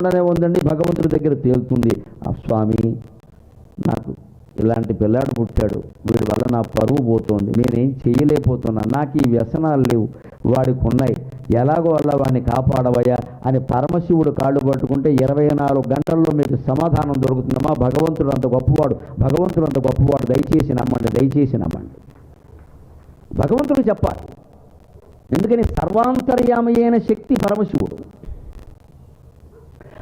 తెలియకుండానే ఉందండి భగవంతుడి దగ్గర తేలుతుంది. ఆ స్వామి నాకు ఇలాంటి పిల్లాడు పుట్టాడు. వీడి వల్ల నా పరువు పోతుంది. నేనేం చేయలేకపోతున్నా నాకు ఈ వ్యసనాలు లేవు. వాడికి ఉన్నాయి ఎలాగో అలా వాడిని కాపాడవయ్యా అని పరమశివుడు కాళ్ళు పట్టుకుంటే ఇరవై నాలుగు గంటల్లో మీకు సమాధానం దొరుకుతుందమ్మా భగవంతుడు అంత గొప్పవాడు. భగవంతుడు అంత గొప్పవాడు. దయచేసి నమ్మండి దయచేసి నమ్మండి. భగవంతుడు చెప్పాలి. ఎందుకని సర్వాంతర్యామయైన శక్తి పరమశివుడు.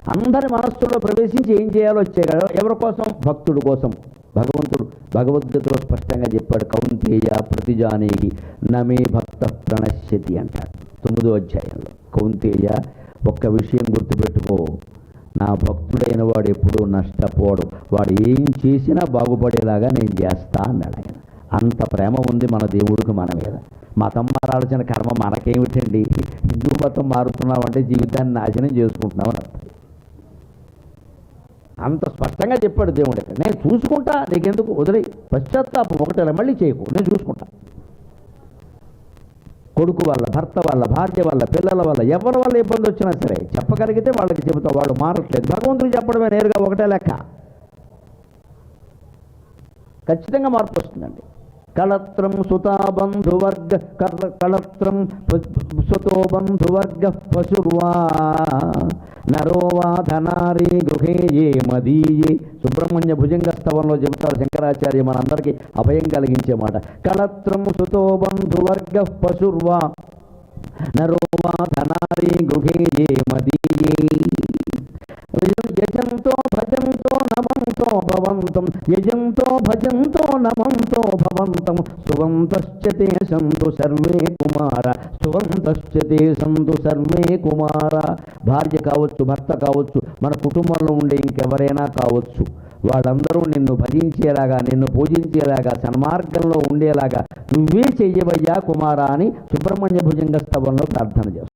అందరి మనస్సులో ప్రవేశించి ఏం చేయాలో చేయగలడు ఎవరి కోసం? భక్తుడు కోసం. భగవంతుడు భగవద్గీతలో స్పష్టంగా చెప్పాడు కౌంతేయ ప్రతిజానేహి నమే భక్త ప్రణశ్యతి అంటాడు. తొమ్మిదో అధ్యాయంలో. కౌంతేయ ఒక్క విషయం గుర్తుపెట్టుకో. నా భక్తుడైన వాడు ఎప్పుడూ నష్టపోడు. వాడు ఏం చేసినా బాగుపడేలాగా నేను చేస్తా అన్నాడు ఆయన. అంత ప్రేమ ఉంది మన దేవుడికి మన మీద. మతం మారాల్సిన కర్మ మనకేమిటండి? హిందూ మతం మారుతున్నామంటే జీవితాన్ని నాశనం చేసుకుంటున్నాం అని అంత స్పష్టంగా చెప్పాడు దేవుడు. ఇక్కడ నేను చూసుకుంటా నీకెందుకు? వదిలే పశ్చాత్తాపం ఒకటే మళ్ళీ చేయకు. నేను చూసుకుంటా. కొడుకు వల్ల భర్త వల్ల భార్య వల్ల పిల్లల వల్ల ఎవరి వల్ల ఇబ్బంది వచ్చినా సరే చెప్పగలిగితే వాళ్ళకి చెబుతా వాడు మారట్లేదు. భగవంతుడు చెప్పడమే నేరుగా ఒకటే లెక్క. ఖచ్చితంగా మార్పు వస్తుందండి. కళత్రం సుతా బంధువర్గ కళత్రం సుతో బంధువర్గ పశుర్వా. నరో వా ధనారీ గృహే ఏ మదీయే. సుబ్రహ్మణ్య భుజంగ స్తవంలో చెబుతారు శంకరాచార్య మనందరికీ అభయం కలిగించే మాట. కళత్రం సుతో బంధువర్గ పశుర్వా. నరోవా ధనారే ధనారీ గృహే ఏ మదీయే యజంతో భజంతో నమంతో భవంతం యజంతో భజంతో నమంతో భవంతం. సువంతశ్చతే సంతు సర్వే కుమార సువంతశ్చతే సంతు సర్వే కుమార. భార్య కావచ్చు భర్త కావచ్చు మన కుటుంబంలో ఉండే ఇంకెవరైనా కావచ్చు వాళ్ళందరూ నిన్ను భజించేలాగా నిన్ను పూజించేలాగా సన్మార్గంలో ఉండేలాగా నువ్వే చెయ్యవయ్యా కుమార అని సుబ్రహ్మణ్య భుజంగ స్తవంలో ప్రార్థన చేస్తాం